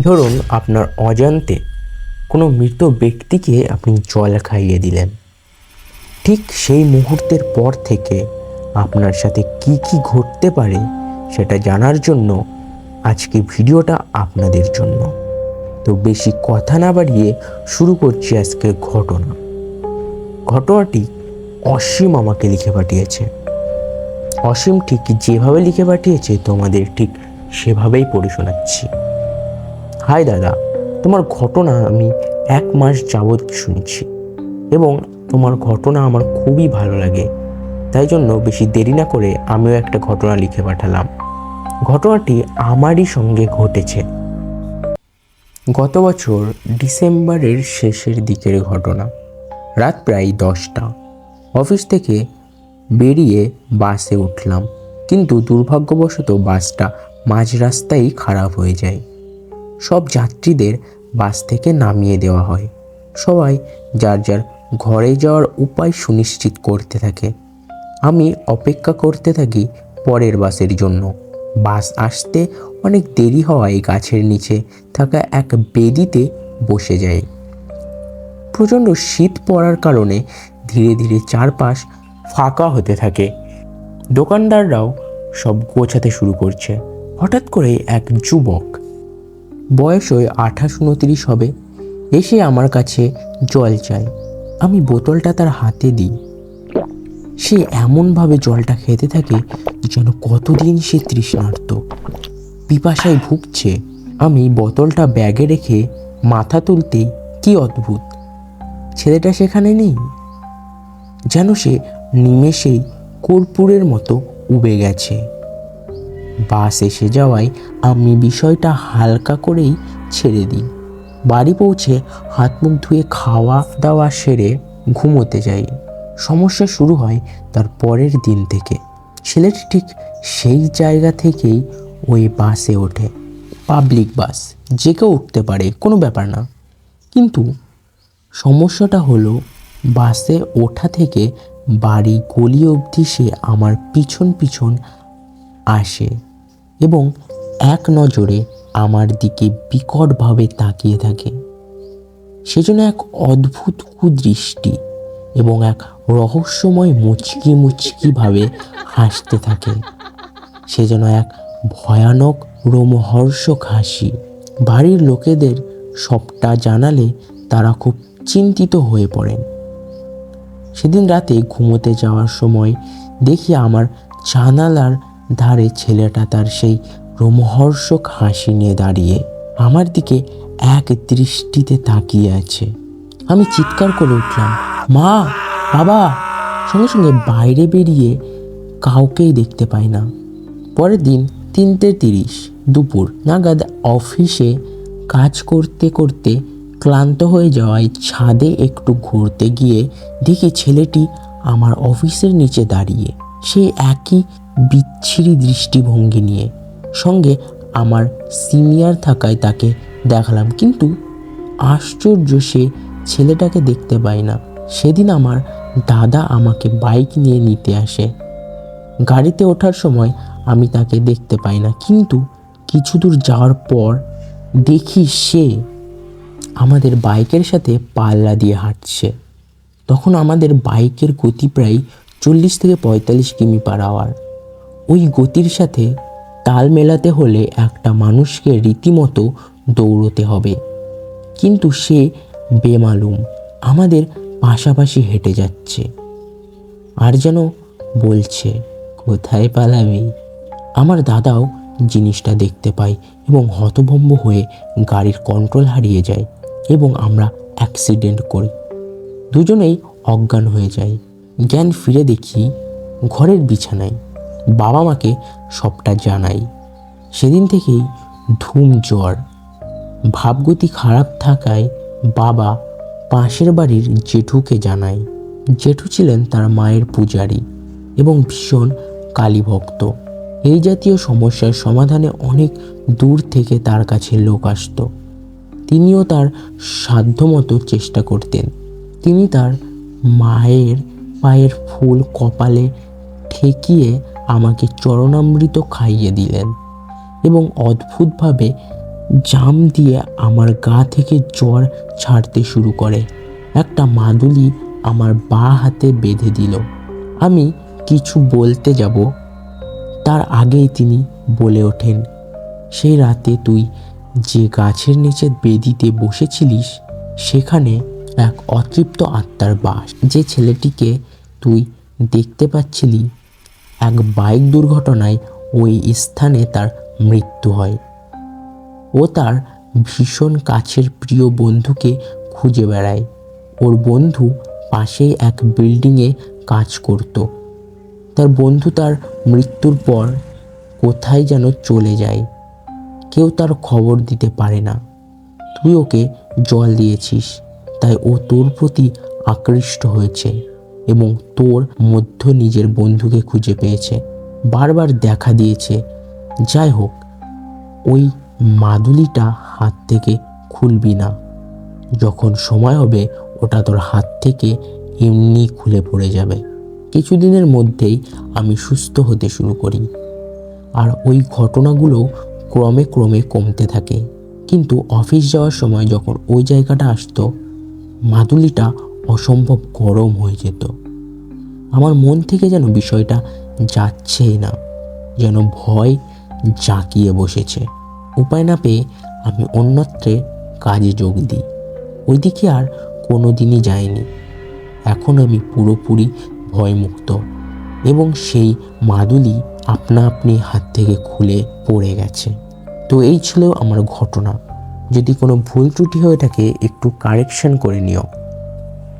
ধরুন আপনার অজান্তে কোনো মৃত ব্যক্তিকে আপনি জল খাইয়ে দিলেন। ঠিক সেই মুহূর্তের পর থেকে আপনার সাথে কি কি ঘটতে পারে সেটা জানার জন্য আজকে ভিডিওটা আপনাদের জন্য। তো বেশি কথা না বাড়িয়ে শুরু করছি আজকের ঘটনা। ঘটনাটি অসীম আমাকে লিখে পাঠিয়েছে। অসীম ঠিক যেভাবে লিখে পাঠিয়েছে তোমাদের ঠিক সেভাবেই পড়ে শোনাচ্ছি। হাই দাদা, তোমার ঘটনা আমি এক মাস যাবৎ শুনছি এবং তোমার ঘটনা আমার খুবই ভালো লাগে। তাই জন্য বেশি দেরি না করে আমিও একটা ঘটনা লিখে পাঠালাম। ঘটনাটি আমারই সঙ্গে ঘটেছে। গত বছর ডিসেম্বরের শেষের দিকের ঘটনা। রাত প্রায় দশটা। অফিস থেকে বেরিয়ে বাসে উঠলাম। কিন্তু দুর্ভাগ্যবশত বাসটা মাঝ রাস্তায় খারাপ হয়ে যায়। সব যাত্রীদের বাস থেকে নামিয়ে দেওয়া হয়। সবাই যার যার ঘরে যাওয়ার উপায় সুনিশ্চিত করতে থাকে। আমি অপেক্ষা করতে থাকি পরের বাসের জন্য। বাস আসতে অনেক দেরি হওয়ায় গাছের নিচে থাকা এক বেদিতে বসে যায় প্রচণ্ড শীত পড়ার কারণে ধীরে ধীরে চারপাশ ফাঁকা হতে থাকে। দোকানদাররাও সব গোছাতে শুরু করছে। হঠাৎ করে এক যুবক বয়স ওই আঠাশ উনত্রিশ হবে। এসে আমার কাছে জল চায় আমি বোতলটা তার হাতে দিই। সে এমনভাবে জলটা খেতে থাকে যেন কতদিন সে তৃষ্ণার্ত। পিপাসায় ভুগছে। আমি বোতলটা ব্যাগে রেখে মাথা তুলতেই কি অদ্ভুত। ছেলেটা সেখানে নেই। যেন সে নিমেষেই কর্পূরের মতো উবে গেছে। বাস এসে যাওয়ায় আমি বিষয়টা হালকা করেই ছেড়ে দিই। বাড়ি পৌঁছে হাত মুখ ধুয়ে খাওয়া দাওয়া সেরে ঘুমোতে যাই। সমস্যা শুরু হয় তার পরের দিন থেকে। ছেলেটি ঠিক সেই জায়গা থেকেই ওই বাসে ওঠে। পাবলিক বাস, যে কেউ উঠতে পারে, কোনো ব্যাপার না। কিন্তু সমস্যাটা হলো বাসে ওঠা থেকে বাড়ি গলি অবধি সে আমার পিছন পিছন আসে এবং এক নজরে আমার দিকে বিকটভাবে তাকিয়ে থাকে। সেজন্য এক অদ্ভুত কুদৃষ্টি এবং এক রহস্যময় মুচকি মুচকিভাবে হাসতে থাকে। সে যেন এক ভয়ানক রোমহর্ষক হাসি বাড়ির লোকেদের সবটা জানালে তারা খুব চিন্তিত হয়ে পড়েন। সেদিন রাতে ঘুমোতে যাওয়ার সময় দেখি আমার জানালার ধারে ছেলেটা তার সেই রোমহর্ষক হাসি নিয়ে দাঁড়িয়ে আমার দিকে এক দৃষ্টিতে তাকিয়ে আছে। আমি চিৎকার করে উঠলাম, মা, বাবা! সঙ্গে সঙ্গে বাইরে বেরিয়ে কাউকেই দেখতে পাই না। পরের দিন তিনটে তিরিশ দুপুর নাগাদ অফিসে কাজ করতে করতে ক্লান্ত হয়ে যাওয়ায় ছাদে একটু ঘুরতে গিয়ে দেখি ছেলেটি আমার অফিসের নিচে দাঁড়িয়ে সেই একই বিচ্ছিরি দৃষ্টিভঙ্গি নিয়ে। সঙ্গে আমার সিনিয়র থাকায় তাকে দেখালাম, কিন্তু আশ্চর্য সে ছেলেটাকে দেখতে পাই না। সেদিন আমার দাদা আমাকে বাইক নিয়ে নিতে আসে। গাড়িতে ওঠার সময় আমি তাকে দেখতে পাই না, কিন্তু কিছু দূর যাওয়ার পর দেখি সে আমাদের বাইকের সাথে পাল্লা দিয়ে হাঁটছে। তখন আমাদের বাইকের গতি প্রায় চল্লিশ থেকে পঁয়তাল্লিশ কিমি পার আওয়ার ওই গতির সাথে তাল মেলাতে হলে একটা মানুষকে রীতিমতো দৌড়তে হবে। কিন্তু সে বেমালুম, আমাদের পাশাপাশি হেঁটে যাচ্ছে। আর যেন বলছে, কোথায় পালাবি? আমার দাদাও জিনিসটা দেখতে পাই এবং হতভম্ব হয়ে গাড়ির কন্ট্রোল হারিয়ে যায় এবং আমরা অ্যাক্সিডেন্ট করি। দুজনেই অজ্ঞান হয়ে যাই। জ্ঞান ফিরে দেখি ঘরের বিছানায় বাবা মাকে সবটা জানাই। সেদিন থেকেই ধুম জ্বর। ভাবগতি খারাপ থাকায় বাবা পাশের বাড়ির জেঠুকে জানায় জেঠু ছিলেন তার মায়ের পূজারী এবং ভীষণ কালীভক্ত। এই জাতীয় সমস্যার সমাধানে অনেক দূর থেকে তার কাছে লোক আসতো। তিনিও তার সাধ্যমতো চেষ্টা করতেন। তিনি তার মায়ের পায়ের ফুল কপালে ঠেকিয়ে আমাকে চরণামৃত খাইয়ে দিলেন এবং অদ্ভুতভাবে জাম দিয়ে আমার গা থেকে জ্বর ছাড়তে শুরু করে। একটা মাদুলি আমার বা হাতে বেঁধে দিল। আমি কিছু বলতে যাব। তার আগেই তিনি বলে ওঠেন সেই রাতে তুই যে গাছের নিচে বেদিতে বসেছিলিস, সেখানে এক অতৃপ্ত আত্মার বাস। যে ছেলেটিকে তুই দেখতে পাচ্ছিলি এক বাইক দুর্ঘটনায় ওই স্থানে তার মৃত্যু হয়। ও তার ভীষণ কাছের প্রিয় বন্ধুকে খুঁজে বেড়ায়। ওর বন্ধু পাশেই এক বিল্ডিংয়ে কাজ করত। তার বন্ধু তার মৃত্যুর পর কোথায় যেন চলে যায়। কেউ তার খবর দিতে পারে না। তুই ওকে জল দিয়েছিস, তাই ও তোর প্রতি আকৃষ্ট হয়েছে। এবং তোর মধ্য নিজের বন্ধুকে খুঁজে পেয়েছে, বারবার দেখা দিয়েছে। যাই হোক, ওই মাদুলিটা হাত থেকে খুলবি না। যখন সময় হবে, ওটা তোর হাত থেকে এমনি খুলে পড়ে যাবে। কিছুদিনের মধ্যেই আমি সুস্থ হতে শুরু করি। আর ওই ঘটনাগুলো ক্রমে ক্রমে কমতে থাকে। কিন্তু অফিস যাওয়ার সময় যখন ওই জায়গাটা আসতো, মাদুলিটা অসম্ভব গরম হয়ে যেত। আমার মন থেকে যেন বিষয়টা যাচ্ছেই না, যেন ভয় জাঁকিয়ে বসেছে। উপায় না পেয়ে আমি অন্যত্রে কাজে যোগ দিই। ওইদিকে আর কোনো দিনই যাইনি। এখন আমি পুরোপুরি ভয়মুক্ত এবং সেই মাদুলি আপনা আপনি হাত থেকে খুলে পড়ে গেছে। তো এই ছিল আমার ঘটনা। যদি কোনো ভুল ত্রুটি হয়ে থাকে একটু কারেকশন করে নিও।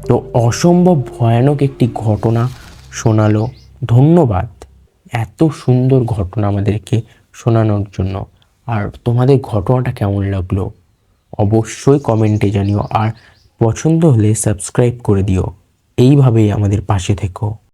তো অসম্ভব ভয়ানক একটি ঘটনা শোনালো। ধন্যবাদ। এত সুন্দর ঘটনা আমাদেরকে শোনানোর জন্য। আর তোমাদের ঘটনাটা কেমন লাগল? অবশ্যই কমেন্টে জানিও। আর পছন্দ হলে সাবস্ক্রাইব করে দিও। এইভাবেই আমাদের পাশে থেকো।